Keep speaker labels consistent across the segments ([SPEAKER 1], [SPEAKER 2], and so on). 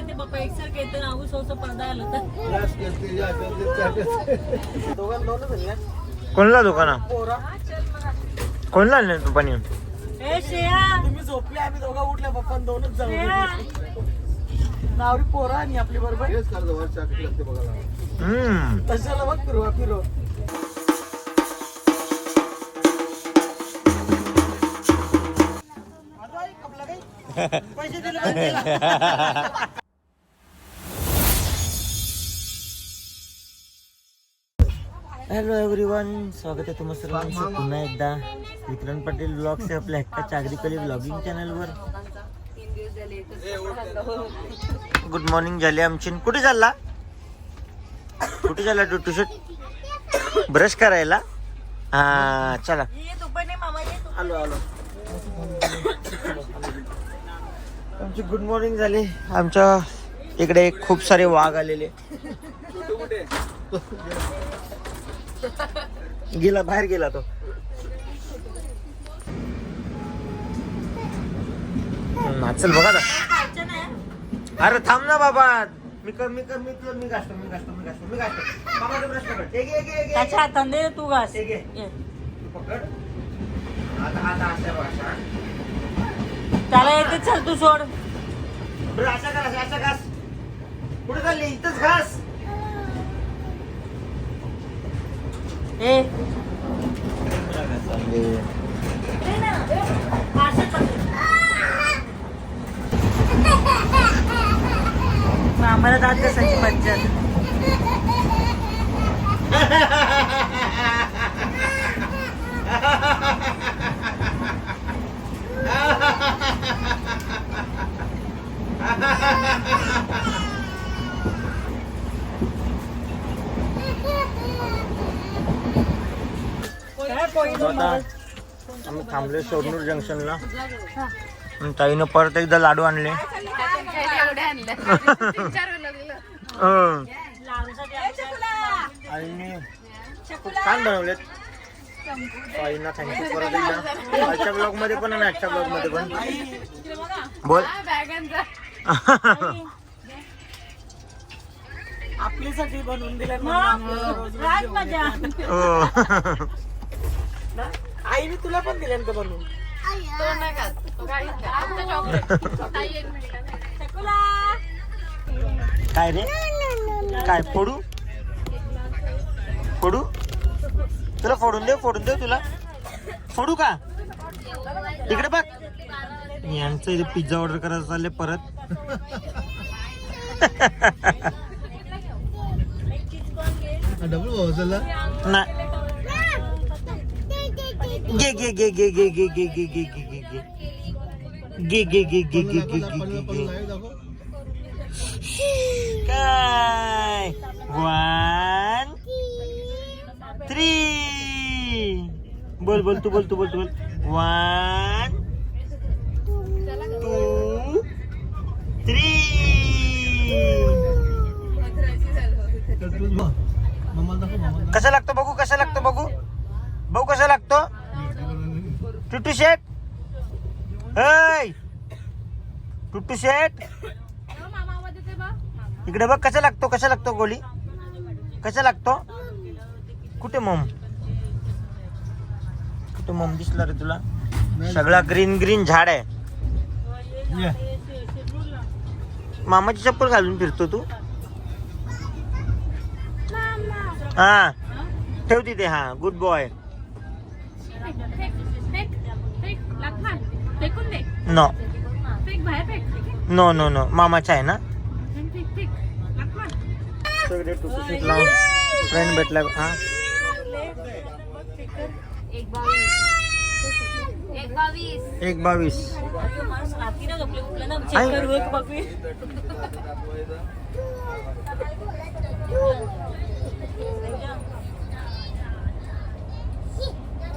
[SPEAKER 1] येते बाप्पा एकसारखं येतं नाऊ सोसं पडदा आलं तर?
[SPEAKER 2] कोणला दुकाना
[SPEAKER 3] पोरा.
[SPEAKER 2] कोणला आणलं तू पाणी
[SPEAKER 1] ए श्रेया.
[SPEAKER 3] तुम्ही झोपले आम्ही दोघा उठल्या पप्पा दोनच जाऊ.
[SPEAKER 1] श्रेया.
[SPEAKER 3] नावरी पोरा आणि आपली बरोबर.
[SPEAKER 2] हम्म.
[SPEAKER 3] तशाला बघ फिरवा फिरो पैसे दिले
[SPEAKER 2] हॅलो एव्हरीवन स्वागत आहे तुम्हा सर्वांचं. पुन्हा एकदा विक्रम पाटील ब्लॉग्स आपल्या हक्काच्या चागरीकली ब्लॉगिंग चॅनलवर गुड मॉर्निंग झाली आमची. कुठे चालला? कुठे चालला टू टू शूट ब्रश करायला? हा चला.
[SPEAKER 1] हॅलो हॅलो
[SPEAKER 3] आलो आलो.
[SPEAKER 2] आमची गुड मॉर्निंग झाली. आमच्या इकडे खूप सारे वाघ आलेले. गेला बाहेर गेला तो. नाचल बघा
[SPEAKER 1] नाही
[SPEAKER 2] अरे थांब ना बाबा. मी कर मी कर मी कर मी गाठतो मी गाठतो मी गाठतो मी गाठतो बाबा हे घे, हे घे, हे घे.
[SPEAKER 1] त्याच्या हाताने तू घास
[SPEAKER 2] हे घे.
[SPEAKER 1] ये.
[SPEAKER 2] तू पकड. आता आता अशा अशा
[SPEAKER 1] त्याला येते चल तू सोड.
[SPEAKER 2] बरं अशा कर अशा अशा घास. कुठे चालली? इथंच घास.
[SPEAKER 1] ए. आम्हाला दात कसाची मज्जा काय कोणी
[SPEAKER 2] आता आम्ही थांबले सोरनूर जंक्शनला. आणि ताईनं परत एकदा लाडू आणले. हं. आणि खूप छान बनवलेत. ताईंना थँक्यू परत एकदा. आजच्या ब्लॉगमध्ये पण आणि आजच्या ब्लॉगमध्ये पण. बोल.
[SPEAKER 3] आपलीसाठी बनवून दिले
[SPEAKER 1] राज मजा.
[SPEAKER 3] आईने तुला पण दिले का बनवून
[SPEAKER 2] काय रे? काय फोडू? फोडू? तुला फोडून दे फोडून दे तुला. फोडू का? इकडे बघ. यांचं इथे पिझ्झा ऑर्डर करायचं चालले परत.
[SPEAKER 3] डबल भाऊ
[SPEAKER 2] ना गे गे गे गे गे गे गे गे गे गे गे गे गे गे गे गे गे गे गे काय वन थ्री बोल बोल तू बोल तू बोल तू बोल वन टू थ्री कसा लागतो बघू कसा लागतो बघू बघू कसा लागतो टुटू शेट टुटू शेट इकडे बघ कसा लागतो कसा लागतो गोली? कसा लागतो? कुठे मम? कुठे मम दिसला रे तुला? सगळा ग्रीन ग्रीन झाड आहे. मामाची चप्पल घालून फिरतो तू. हा. ठेव तिथे हा. गुड बॉय
[SPEAKER 1] फेकून दे.
[SPEAKER 2] नो.
[SPEAKER 1] फेक बाहेर फेक
[SPEAKER 2] नो नो नो. मामाचा आहे ना?
[SPEAKER 1] फेक फेक
[SPEAKER 2] फ्रेंड भेटला हा.
[SPEAKER 1] एक बावीस. एक बावीस.
[SPEAKER 2] एक बावीस.
[SPEAKER 1] माणूस रात्री ना झोपले उठलं ना
[SPEAKER 2] आई.
[SPEAKER 1] चेक करू एक बावीस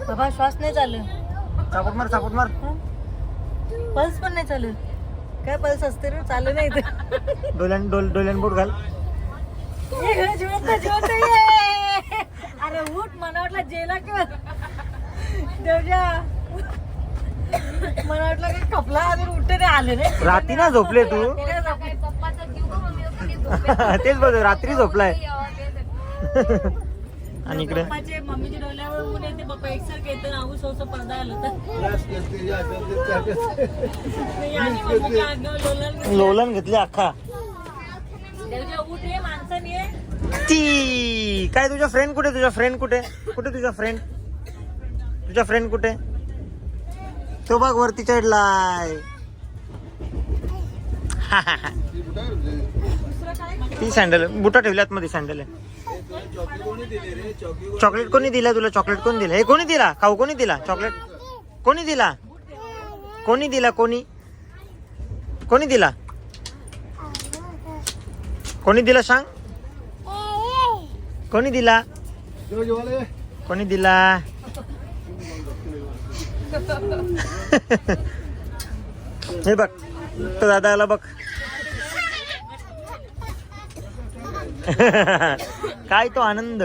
[SPEAKER 1] बाबा श्वास नाही चालू
[SPEAKER 2] सापट मार सापट मार
[SPEAKER 1] पल्स पण नाही चालू. काय पल्स असते रे? चालू नाही ते
[SPEAKER 2] डोल्यान डोल डोल्यान बोट घाल.
[SPEAKER 1] ये गं, जिवंत जिवंत ये. अरे उठ मला वाटलं जेला किंवा देवजा. मला वाटलं की कपला अजून उठते नाही आले रे
[SPEAKER 2] रात्री ना झोपले तू. तेच बघ रात्री झोपलाय. आणि इकडे?
[SPEAKER 1] पप्पाचे मम्मीच्या डोल्यावर ऊन येते पप्पा एकसारखं येतं पडदा आलं लोलन घेतलं.
[SPEAKER 2] अख्खा.
[SPEAKER 1] उठ माणसाने
[SPEAKER 2] ती काय तुझ्या फ्रेंड कुठे? तुझ्या फ्रेंड कुठे? कुठे तुझ्या फ्रेंड तुझ्या फ्रेंड कुठे? तो बघ वरती चढलाय?
[SPEAKER 3] ती
[SPEAKER 2] सँडल बुटा ठेवल्यात मध्ये सँडल आहे.
[SPEAKER 3] चॉकलेट कोणी दिली रे चॉकलेट
[SPEAKER 2] चॉकलेट कोणी दिला तुला चॉकलेट कोणी दिलं हे कोणी दिला खाऊ कोणी दिला चॉकलेट कोणी दिला कोणी दिला कोणी कोणी दिला कोणी दिला सांग कोणी दिला
[SPEAKER 3] जेव्हा जेवायला ये.
[SPEAKER 2] कोणी दिला हे बघ तो दादा आला बघ काय तो आनंद?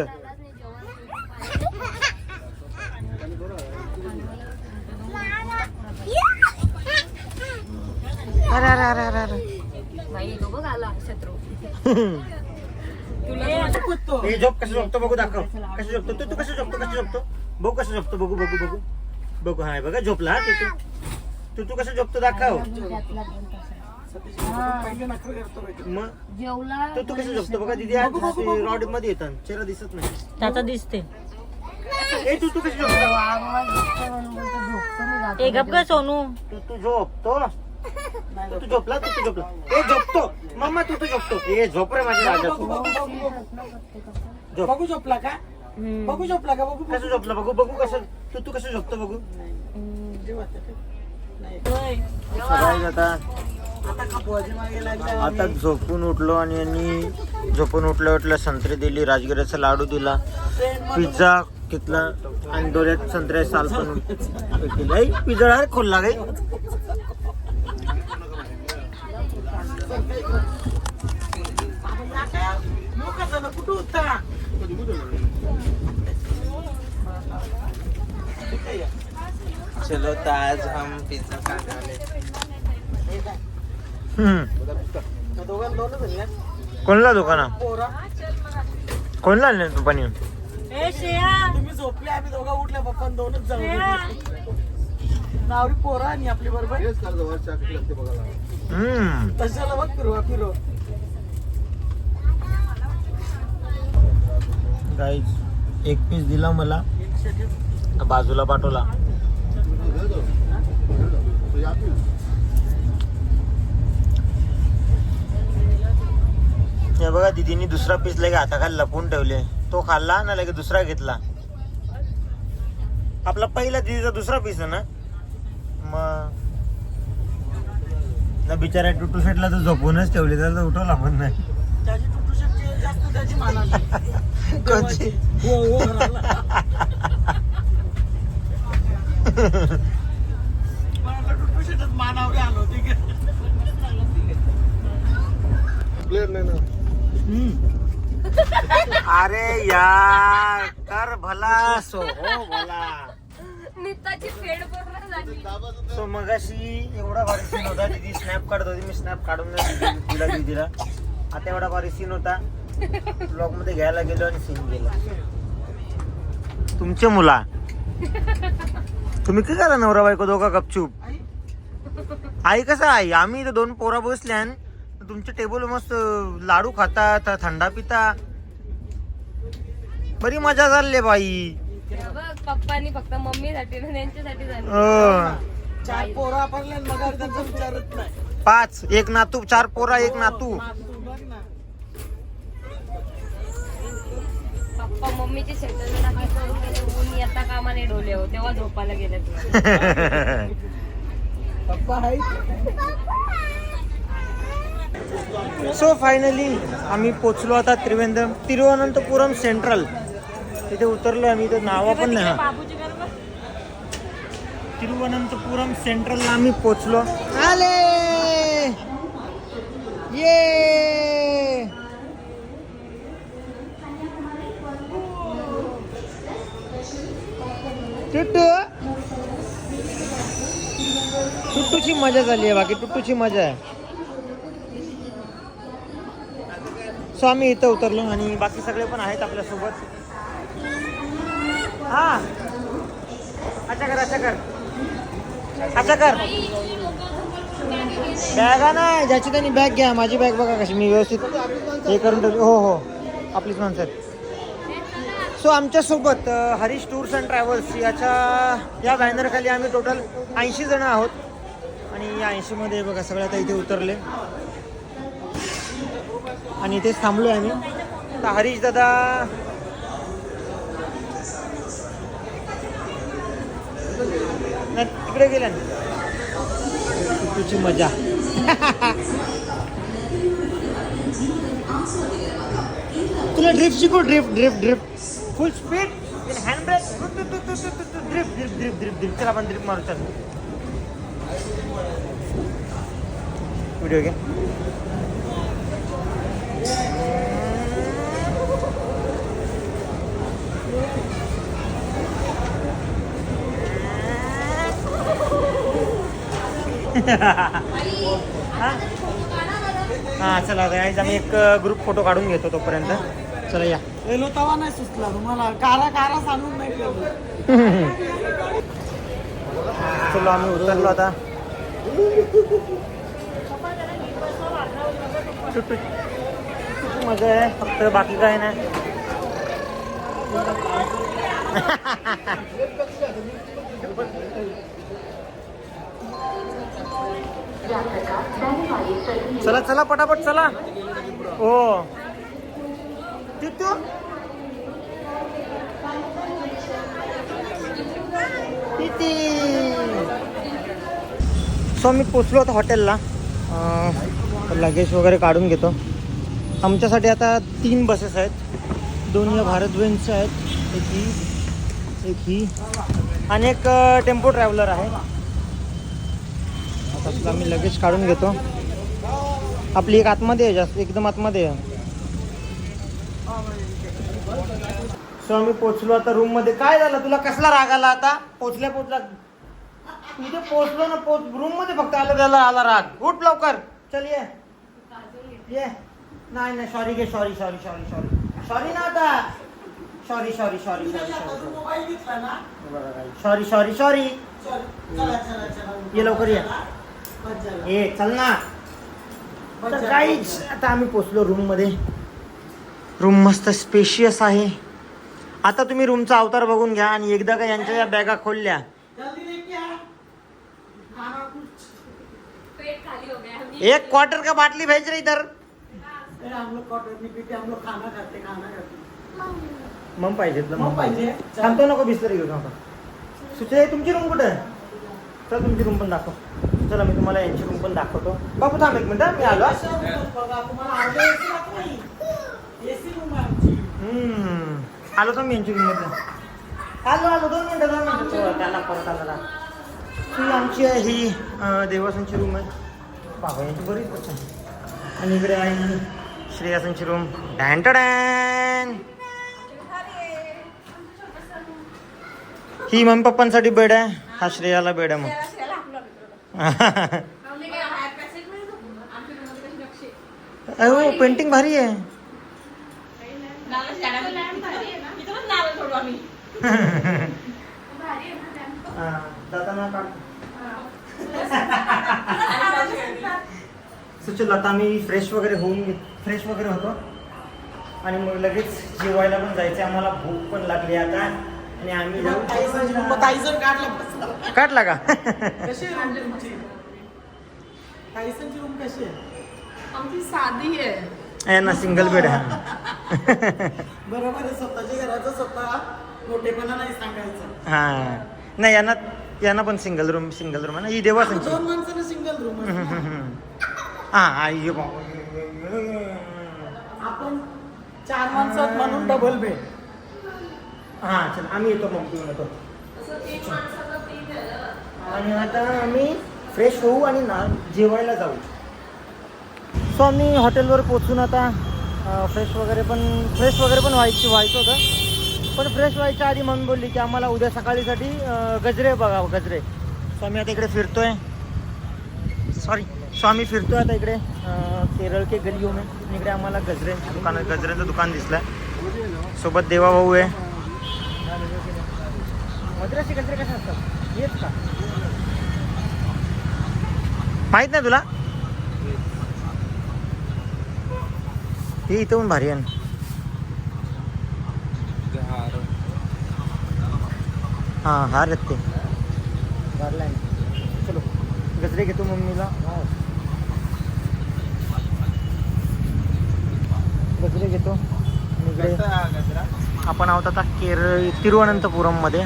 [SPEAKER 2] अरे अरे अरे अरे हे झोप कसं झोपतो बघू दाखव. कसं झोपतो? तू तू कसं झोपतो? कसं झोपतो? बघू कसं झोपतो? बघू बघू बघू. बघू हाय बघा झोपला हा तू तू तू कसं झोपतो दाखव. मग
[SPEAKER 1] जेवला.
[SPEAKER 2] तू तू कसं झोपतो बघा दिदी रॉडमध्ये येतात. चेहरा दिसत नाही.
[SPEAKER 1] त्याचा दिसते.
[SPEAKER 2] ए तू तू कसं झोपतो?
[SPEAKER 1] ए गप ग सोनू.
[SPEAKER 2] तू तू झोपतो? तू तू झोपला? तू तू झोपला? ए झोपतो. मम्मा तू तू झोपतो. ए झोप रे माझ्या राजा.
[SPEAKER 3] बघू, बघू, बघू, बघू.
[SPEAKER 2] झोप.
[SPEAKER 3] बघू झोपला का? बघू झोपला का? बघू
[SPEAKER 2] कसं झोपला? बघू बघू कसं तू तू कसं झोपतो बघू?
[SPEAKER 3] जेव्हा नाही
[SPEAKER 2] सकाळी आता झोपून उठलो आणि यांनी झोपून उठल्या उठल्या संत्री दिली राजगिऱ्याचा लाडू दिला. पिझ्झा घेतला आणि डोळ्यात संत्र्या साल पण केली पिझ्झा डायरेक्ट खोलला काही
[SPEAKER 3] कुठं
[SPEAKER 4] चलो तो आज हम
[SPEAKER 3] आहे ना?
[SPEAKER 2] कोणला दुकाना?
[SPEAKER 3] पोरा
[SPEAKER 2] कोणला आणले तू पाणी
[SPEAKER 3] तुम्ही झोपले आम्ही दोघा उठल्या पप्पा दोनच जाऊ नावरी पोरा आणि आपली बरोबर. तशाला बघ फिरवा फिरो.
[SPEAKER 2] गाईज एक पीस दिला मला. बाजूला पाठवला. बघा दिदीनी दुसरा पीस लगे हाताखाली लपवून ठेवले. तो खाल्ला ना लगे दुसरा घेतला. आपला पहिला दिदीचा दुसरा पीस आहे ना? मग. ना बिचारा टुटू शेटला तर झोपूनच ठेवले त्याला तर उठवला पण नाही.
[SPEAKER 3] त्याची टुटू शकते जास्त त्याची मानाली
[SPEAKER 2] कोणची?
[SPEAKER 3] हो हो मानावरी आलो ठीक आहे
[SPEAKER 2] अरे यार कर भला सो हो भला.
[SPEAKER 1] निताची फेड पूर्ण झाली.
[SPEAKER 2] सो मगाशी एवढा भारी सीन होता दीदी स्नॅप काढत होती मी स्नॅप काढून नाही दिली- दिला दीदीला. आता एवढा भारी सीन होता ब्लॉगमध्ये घ्यायला गेलो आणि सीन गेला. तुमचे मुला. तुम्ही काय करा नवरा बायको दोघा गपचूप? आई कसं आई आम्ही इथं दोन पोरा बसल्या तुमच्या टेबल मस्त लाडू खाता थ- थंडा पिता. बरी मजा चालले बाई.
[SPEAKER 1] पप्पानी फक्त मम्मीसाठी ना त्यांच्यासाठी झाली.
[SPEAKER 2] अं.
[SPEAKER 3] चार पोरा त्यांचा विचारत नाही.
[SPEAKER 2] पाच एक नातू चार पोरा एक नातू.
[SPEAKER 3] ना.
[SPEAKER 1] पप्पा मम्मीचे ऊन येता कामाने डोले हो तेव्हा झोपायला गेले ते.
[SPEAKER 3] पप्पा आहे
[SPEAKER 2] सो फायनली आम्ही पोचलो आता त्रिवेंद्रम तिरुवनंतपुरम सेंट्रल तिथे उतरलो आम्ही इथं नावा पण नाही हा. तिरुवनंतपुरम सेंट्रलला आम्ही पोचलो. आले! ये! टुट्टू टुट्टूची मजा झाली आहे बाकी टुट्टूची मजा आहे. सो आम्ही इथं उतरलो आणि बाकी सगळे पण आहेत आपल्यासोबत. हा. अच्छा कर अच्छा कर. अच्छा कर. बॅगा नाही ज्याची त्यांनी बॅग घ्या. माझी बॅग बघा कशी मी व्यवस्थित हे करून ठेवली. हो हो. आपलीच माणसं सो आमच्यासोबत हरीश टूर्स अँड ट्रॅव्हल्स याच्या या बॅनरखाली आम्ही टोटल ऐंशी जण आहोत. आणि या ऐंशीमध्ये बघा सगळ्यात आता इथे उतरले. आणि इथेच थांबलो आहे आम्ही. तर हरीश दादा नाही, तिकडे गेल्या तुझी मजा. तुला ड्रिफ्ट शिकू drift drift drift full speed hand brake drift drift drift drift drift चला आपण ड्रिफ्ट मारू चल. व्हिडिओ घे. हा हा चला guys, आम्ही एक ग्रुप फोटो काढून घेतो तोपर्यंत. चला या.
[SPEAKER 3] गेलो तवा नाही सुचला तुम्हाला कारा कारा सांगून नाही
[SPEAKER 2] चलो आम्ही उतरलो आता. मजा आहे फक्त बाकी काय नाही चला चला पटापट चला. हो. तिथू किती सो मी पोचलो होतो हॉटेलला. लगेज वगैरे काढून घेतो. आमच्यासाठी आता तीन बसेस आहेत. दोन या भारत बेन्सच्या आहेत. एक ही एक ही. आणि एक टेम्पो ट्रॅव्हलर आहे. आता सुद्धा मी लगेच काढून घेतो. आपली एक आतमध्ये आहे जास्त एकदम आतमध्ये आहे. सो आम्ही पोचलो आता रूममध्ये काय झालं? तुला कसला राग आला आता? पोचल्या पोचला इथे पोचलो ना पोच रूममध्ये फक्त आलं त्याला आला राग. उठ लवकर. चल ये. ये. नाही नाही सॉरी घे sorry sorry sorry sorry sorry ना आता. Sorry sorry sorry sorry sorry
[SPEAKER 3] mobile घेतला ना?
[SPEAKER 2] सॉरी सॉरी सॉरी ये लवकर ये. ये चल ना. तर काहीच आता आम्ही पोचलो रूममध्ये. रूम मस्त स्पेशियस आहे. आता तुम्ही रूमचा अवतार बघून घ्या आणि एकदा का यांच्या या बॅगा खोलल्या.
[SPEAKER 3] कुछ
[SPEAKER 2] एक क्वार्टर का बाटली भेज रही इधर?
[SPEAKER 3] अरे हम लोग क्वार्टर नहीं पीते हम लोग खाना खाते खाना खाते।
[SPEAKER 2] मग पाहिजे
[SPEAKER 3] मग पाहिजे.
[SPEAKER 2] थांबतो नको बिस्तर घेऊ नका सुचय तुमची रूम कुठे? आहे चल तुमची रूम पण दाखव. चला मी तुम्हाला यांची रूम पण दाखवतो. बापू थांब एक मिनिट मी आलो
[SPEAKER 3] बघा.
[SPEAKER 2] आलो तर मी यांची रूममध्ये आलो आलो दोन मिनिटं दोन मिनिटं. त्याला परत आला ही आमची आहे ही देवासांची रूम आहे. बाबा यांची बरीच आणि इकडे आहे ही श्रेयासांची रूम डॅन डॅन! ही मम्मी पप्पांसाठी बेड आहे. हा श्रेयाला बेड आहे मग. अहो पेंटिंग भारी आहे. हा, सो चल आता आम्ही फ्रेश वगैरे होऊन फ्रेश वगैरे होतो. आणि मग लगेच जेवायला पण जायचं आम्हाला भूक पण लागली आता. आणि आम्ही जाऊ
[SPEAKER 3] काढला
[SPEAKER 2] का?
[SPEAKER 3] कशी आहे रूम तुमची ताईसांची रूम कशी आहे?
[SPEAKER 5] आमची साधी आहे.
[SPEAKER 2] यांना सिंगल बेड आहे.
[SPEAKER 3] बरोबर आहे स्वतःच्या घराचं स्वतः मोठेपणा नाही सांगायचं.
[SPEAKER 2] हा. नाही यांना यांना पण सिंगल रूम सिंगल रूम आहे ना. ही
[SPEAKER 3] दोन माणसाला सिंगल रूम
[SPEAKER 2] हा आई
[SPEAKER 3] आपण चार माणसात म्हणून डबल बेड
[SPEAKER 2] हा चल आम्ही येतो मग पिऊन येतो. आणि आता आम्ही फ्रेश होऊ आणि ना जेवायला जाऊ. सो आम्ही हॉटेलवर पोचून आता फ्रेश वगैरे पण फ्रेश वगैरे पण व्हायचं व्हायचं होतं. पण फ्रेश व्हायच्या आधी मम्मी बोलली की आम्हाला उद्या सकाळीसाठी गजरे बघा गजरे. सो आम्ही आता इकडे फिरतोय. सॉरी सो आम्ही फिरतोय आता इकडे केरळ के गलियों में इकडे आम्हाला गजऱ्यांची दुकान गजऱ्यांचं दुकान दिसलंय. सोबत देवा भाऊ आहे. मद्रासी गजरे कसे असतात? हेच का? माहीत नाही तुला? हे इथं पण भारी आहे. हाँ हार गारलँड चलो. गजरे घेतो मम्मीला. गजरे घेतो. आपण आहोत आता केरळ तिरुवनंतपुरममध्ये.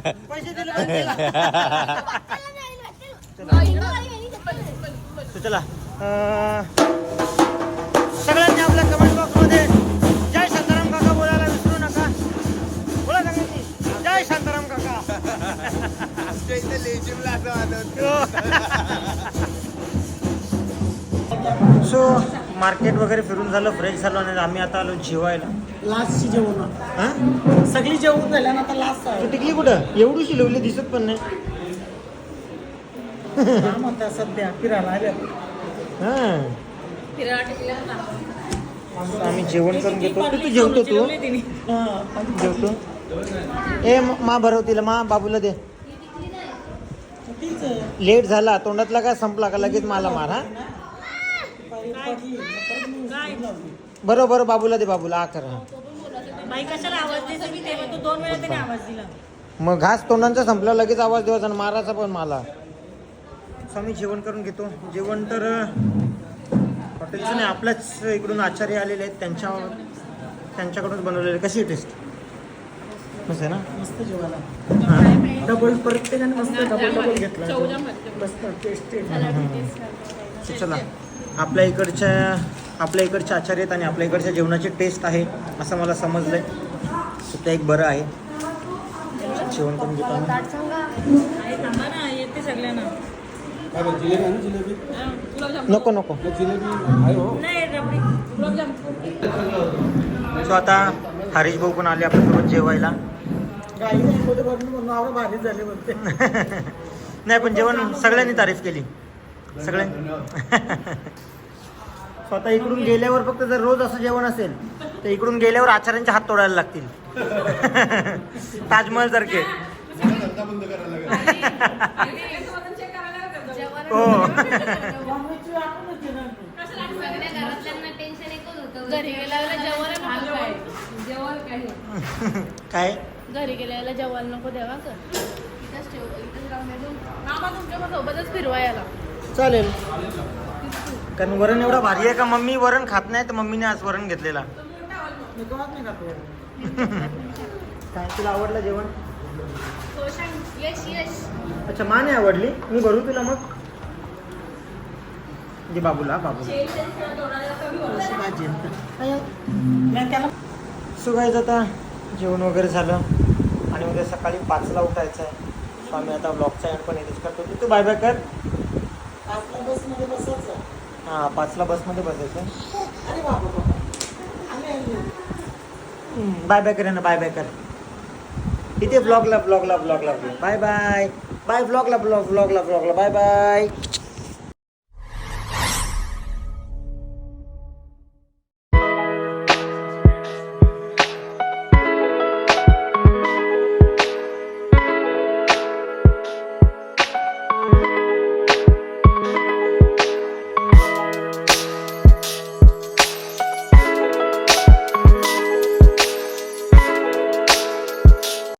[SPEAKER 2] पैसे दिले तर चला अं, सगळ्यांनी आपल्या कमेंट बॉक्समध्ये जय शांताराम काका बोलायला विसरू नका. बोला सगळ्यांनी. जय शांताराम काका. सो मार्केट वगैरे फिरून झालं फ्रेश झालो आणि आम्ही आता आलो जेवायला.
[SPEAKER 3] लास्टची जेवण.
[SPEAKER 2] हां?
[SPEAKER 3] सगळी जेवण झाल्या ना आता लास्ट
[SPEAKER 2] तू
[SPEAKER 3] आहे
[SPEAKER 2] टिकली कुठं? एवढी शिलवली दिसत पण नाही.
[SPEAKER 3] सध्या फिरायला आल्या
[SPEAKER 2] हां.
[SPEAKER 5] फिरायला
[SPEAKER 2] आम्ही जेवण करून घेतो. तू तू जेवतो तू?
[SPEAKER 3] हा,
[SPEAKER 2] जेवतो? ए म- मा भरव तिला मा बाबूला दे.
[SPEAKER 3] तीच आहे.
[SPEAKER 2] लेट झाला तोंडातला काय संपला का लगेच मला मार हा?
[SPEAKER 3] बाई पडली, परत मी उचलून लावली.
[SPEAKER 2] बरं बरं बाबूला दे बाबूला आ कर. हा.
[SPEAKER 1] बाई कशाला आवाज देते? मी तेव्हा तू दोन वेळा त्याने आवाज दिला.
[SPEAKER 2] मग घास तोंडांचा संपला लगेच आवाज द्यावाचा आणि मारायचा पण मला. सो आम्ही जेवण करून घेतो. जेवण तर हॉटेलचं नाही आपल्याच इकडून आचार्य आलेले आहेत त्यांच्या त्यांच्याकडूनच बनवलेले कशी टेस्ट मस्त आहे ना?
[SPEAKER 3] मस्त जेवायला. डबल प्रत्येकाने मस्त डबल डबल घेतला. मस्त टेस्टी
[SPEAKER 2] चला. आपल्या इकडच्या आपल्या इकडच्या आचार्य आहेत आणि आपल्या इकडच्या जेवणाची टेस्ट आहे असं मला समजलंय. So ते एक बरं आहे. जेवण करून घेतो आम्ही.
[SPEAKER 1] सगळ्यांना
[SPEAKER 2] नको नको. सो आता हरीश भाऊ पण आले आपल्यासोबत जेवायला. नाही पण जेवण सगळ्यांनी तारीफ केली. सगळे स्वतः इकडून गेल्यावर फक्त जर रोज असं जेवण असेल तर इकडून गेल्यावर आचार्यांचे हात तोडायला लागतील. ताजमहल सारखे. हो.
[SPEAKER 5] काय जेवण काय
[SPEAKER 2] काय?
[SPEAKER 5] घरी गेल्याला जेवण नको देवा सोबतच फिरवायला
[SPEAKER 2] चालेल. कारण वरण एवढा भारी आहे का? मम्मी वरण खात नाही तर मम्मीने आज वरण घेतलेला.
[SPEAKER 3] मी गव्हात नाही खातो
[SPEAKER 2] काय तुला आवडलं जेवण? अच्छा मा नाही आवडली. मी भरू तुला मग? जे बाबूला बाबूला.
[SPEAKER 3] भाजी आहे. नाही त्याला.
[SPEAKER 2] सो गायच आता जेवण वगैरे झालं. आणि उद्या सकाळी पाचला उठायचं आहे. सो आम्ही आता ब्लॉगचा एंड पण इथेच करतो. तू बाय बाय कर.
[SPEAKER 3] आपल्या बसमध्ये बसायचं.
[SPEAKER 2] हां पाचला बसमध्ये बसायचं. बाय बाय कर ना बाय बाय कर. इथे ब्लॉगला ब्लॉगला ब्लॉगला बाय बाय बाय ब्लॉगला ब्लॉग ब्लॉगला ब्लॉगला बाय बाय